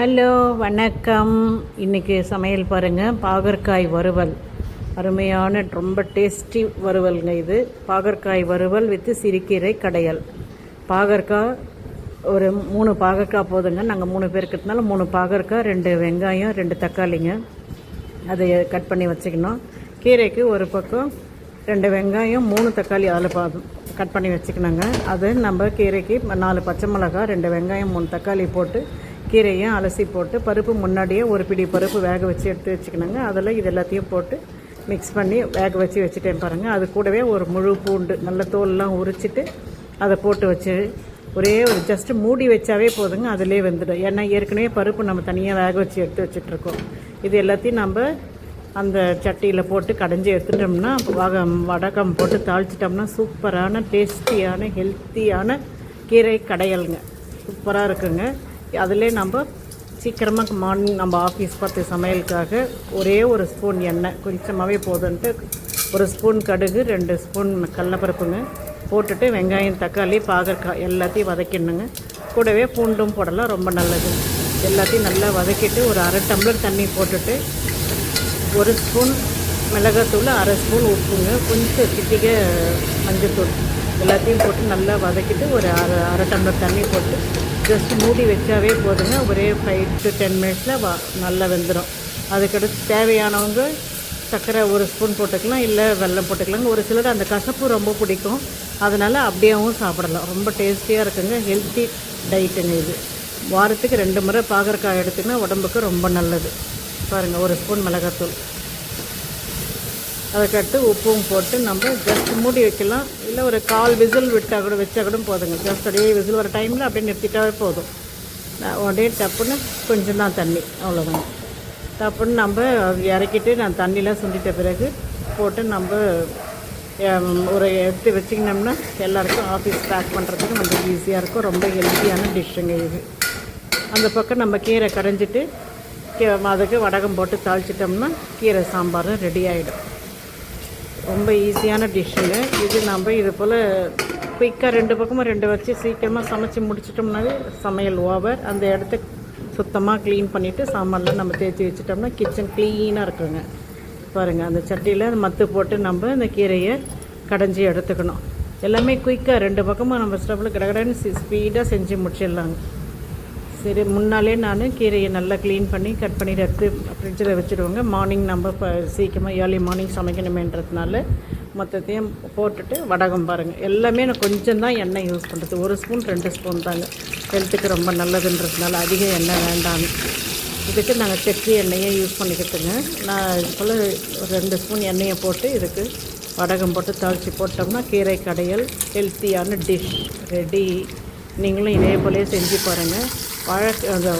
Hello வணக்கம். இன்றைக்கி சமையல் பாருங்கள் பாகற்காய் வறுவல். அருமையான ரொம்ப டேஸ்டி வறுவலுங்க இது. பாகற்காய் வறுவல் வித்து சிறுக்கீரை கடையல். பாகற்காய் ஒரு மூணு பாகற்காய் போதுங்க. நாங்கள் மூணு பேருக்கிறதுனால மூணு பாகற்காய் ரெண்டு வெங்காயம் ரெண்டு தக்காளிங்க. அதை கட் பண்ணி வச்சுக்கணும். கீரைக்கு ஒரு பக்கம் ரெண்டு வெங்காயம் மூணு தக்காளி அதில் பா கட் பண்ணி வச்சுக்கணுங்க. அது நம்ம கீரைக்கு நாலு பச்சை மிளகாய் ரெண்டு வெங்காயம் மூணு தக்காளி போட்டு கீரையும் அலசி போட்டு பருப்பு முன்னாடியே ஒரு பிடி பருப்பு வேக வச்சு எடுத்து வச்சுக்கணுங்க. அதில் இது எல்லாத்தையும் போட்டு மிக்ஸ் பண்ணி வேக வச்சு வச்சுட்டேன் பாருங்கள் அது கூடவே ஒரு முழு பூண்டு நல்ல தோல்லாம் உரிச்சிட்டு அதை போட்டு வச்சு ஒரே ஒரு ஜஸ்ட்டு மூடி வச்சாவே போதுங்க. அதிலே வெந்துடும். ஏன்னா ஏற்கனவே பருப்பு நம்ம தனியாக வேக வச்சு எடுத்து வச்சுட்ருக்கோம் இது எல்லாத்தையும் நம்ம அந்த சட்டியில் போட்டு கடைஞ்சி எடுத்துட்டோம்னா வகம் வடகம் போட்டு தாளிச்சிட்டோம்னா சூப்பரான டேஸ்டியான ஹெல்த்தியான கீரை கடையலுங்க. சூப்பராக இருக்குங்க. அதிலே நம்ம சீக்கிரமாக மார்னிங் நம்ம ஆஃபீஸ் பார்த்து சமையலுக்காக ஒரே ஒரு ஸ்பூன் எண்ணெய் கொஞ்சமாகவே போதுன்ட்டு ஒரு ஸ்பூன் கடுகு ரெண்டு ஸ்பூன் கடலப்பருப்புங்க போட்டுட்டு வெங்காயம் தக்காளி பாகற்காய் எல்லாத்தையும் வதக்கிடணுங்க. கூடவே பூண்டும் போடலாம் ரொம்ப நல்லது. எல்லாத்தையும் நல்லா வதக்கிட்டு ஒரு அரை டம்ளர் தண்ணி போட்டுட்டு ஒரு ஸ்பூன் மிளகாத்தூள் அரை ஸ்பூன் உப்புங்க கொஞ்சம் சிட்டிகை மஞ்சத்தூள். எல்லாத்தையும் போட்டு நல்லா வதக்கிட்டு ஒரு அரை அரை டம்ளர் தண்ணி போட்டு ஜஸ்ட் மூடி வச்சாவே போதுங்க. ஒரே ஃபைவ் டு டென் மினிட்ஸில் வா நல்லா வெந்துடும் அதுக்கடுத்து தேவையானவங்க சர்க்கரை ஒரு ஸ்பூன் போட்டுக்கலாம் இல்லை வெல்லம் போட்டுக்கலாங்க. ஒரு சிலர் அந்த கசப்பு ரொம்ப பிடிக்கும். அதனால் அப்படியேவும் சாப்பிடலாம். ரொம்ப டேஸ்டியாக இருக்குங்க. ஹெல்த்தி டயட்டுங்க இது. வாரத்துக்கு ரெண்டு முறை பாகற்காய் எடுத்திங்கன்னா உடம்புக்கு ரொம்ப நல்லது. பாருங்கள் ஒரு ஸ்பூன் மிளகாத்தூள். அதுக்கடுத்து உப்பும் போட்டு நம்ம ஜஸ்ட் மூடி வைக்கலாம். இல்லை ஒரு கால் விசில் விட்டால் கூட வச்சா கூட போதுங்க. ஜஸ்ட் அப்படியே விசில் வர டைமில் அப்படியே நிறுத்திட்டாவே போதும். உடனே டப்புன்னு கொஞ்சம் தான் தண்ணி. அவ்வளோதாங்க டப்புன்னு நம்ம இறக்கிட்டு நான் தண்ணியெலாம் சுண்டிட்ட பிறகு போட்டு நம்ம ஒரு எடுத்து வச்சிக்கினோம்னா எல்லாருக்கும் ஆஃபீஸ் பேக் பண்ணுறதுக்கு ரொம்ப ஈஸியாக இருக்கும். ரொம்ப ஹெல்த்தியான டிஷ்ஷுங்க இது. அந்த பக்கம் நம்ம கீரை கடைஞ்சிட்டு கீ- அதுக்கு வடகம் போட்டு தாளிச்சிட்டோம்னா கீரை சாம்பார் ரெடி ஆகிடும் ரொம்ப ஈஸியான டிஷ்ஷுங்க இது நம்ம இது போல் குயிக்காக ரெண்டு பக்கமும் ரெண்டு வச்சு சீக்கிரமாக சமைச்சு முடிச்சிட்டோம்னாவே சமையல் ஓவர் அந்த இடத்த சுத்தமாக க்ளீன் பண்ணிவிட்டு சாமான்லாம் நம்ம தேய்ச்சி வச்சிட்டோம்னா கிச்சன் க்ளீனாக இருக்குங்க. பாருங்கள் அந்த சட்டியில் மத்து போட்டு நம்ம அந்த கீரையை கடைஞ்சி எடுத்துக்கணும். எல்லாமே குயிக்காக ரெண்டு பக்கமும் நம்ம ஸ்டவ்வில் கடகடன்னு ஸ்பீடாக செஞ்சு முடிச்சிடலாங்க. சரி முன்னாலே நான் கீரையை நல்லா க்ளீன் பண்ணி கட் பண்ணி எடுத்து ஃப்ரிட்ஜில் வச்சுருவோங்க மார்னிங் நம்ம இப்போ சீக்கிரமாக ஏர்லி மார்னிங் சமைக்கணுமேன்றதுனால மொத்தத்தையும் போட்டுட்டு வடகம் பாருங்கள் எல்லாமே நான் கொஞ்சம் தான் எண்ணெய் யூஸ் பண்ணுறது ஒரு ஸ்பூன் ரெண்டு ஸ்பூன் தாங்க. ஹெல்த்துக்கு ரொம்ப நல்லதுன்றதுனால அதிக எண்ணெய் வேண்டாம். இதுக்கு நாங்கள் செக்கு எண்ணெயை யூஸ் பண்ணிக்கிட்டுங்க. நான் இது போல் ஒரு ரெண்டு ஸ்பூன் எண்ணெயை போட்டு இதுக்கு வடகம் போட்டு தாளித்து போட்டோம்னா கீரை கடையல் ஹெல்த்தியான டிஷ் ரெடி நீங்களும் இதே போலே செஞ்சு பாருங்கள் வாழை அந்த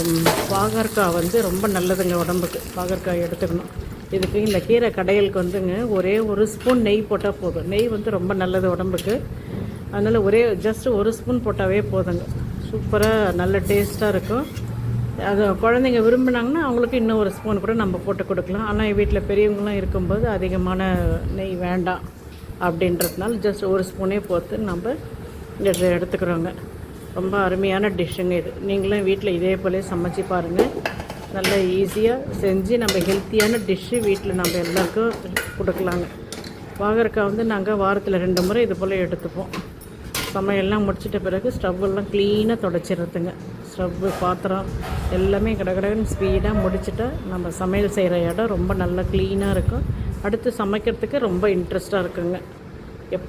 பாகற்காய் வந்து ரொம்ப நல்லதுங்க உடம்புக்கு. பாகற்காய் எடுத்துக்கணும். இதுக்கு இந்த கீரை கடையலுக்கு வந்துங்க ஒரே ஒரு ஸ்பூன் நெய் போட்டால் போதும். நெய் வந்து ரொம்ப நல்லது உடம்புக்கு. அதனால் ஒரே ஜஸ்ட் ஒரு ஸ்பூன் போட்டாவே போதுங்க. சூப்பராக நல்ல டேஸ்ட்டாக இருக்கும். அது குழந்தைங்க விரும்பினாங்கன்னா அவங்களுக்கு இன்னும் ஒரு ஸ்பூன் கூட நம்ம போட்டு கொடுக்கலாம். ஆனால் வீட்டில் பெரியவங்களாம் இருக்கும்போது அதிகமான நெய் வேண்டாம் அப்படின்றதுனால ஜஸ்ட் ஒரு ஸ்பூனே போட்டு நம்ம எடுத்துக்கிறோங்க. ரொம்ப அருமையான டிஷ்ஷுங்க இது. நீங்களும் வீட்டில் இதே போல சமைச்சு பாருங்கள் நல்ல ஈஸியாக செஞ்சு நம்ம ஹெல்த்தியான டிஷ்ஷு வீட்டில் நம்ம எல்லாருக்கும் கொடுக்கலாங்க. பாகற்காய் வந்து நாங்கள் வாரத்தில் ரெண்டு முறை இது போல் எடுத்துப்போம். சமையல்லாம் முடிச்சிட்ட பிறகு ஸ்டவ்வெல்லாம் க்ளீனாக தொடச்சிடுறதுங்க ஸ்டவ்வு பாத்திரம் எல்லாமே கடகடகன்னு ஸ்பீடாக முடிச்சுட்டா நம்ம சமையல் செய்கிற இடம் ரொம்ப நல்லா க்ளீனாக இருக்கும். அடுத்து சமைக்கிறதுக்கு ரொம்ப இன்ட்ரெஸ்ட்டாக இருக்குங்க. எப்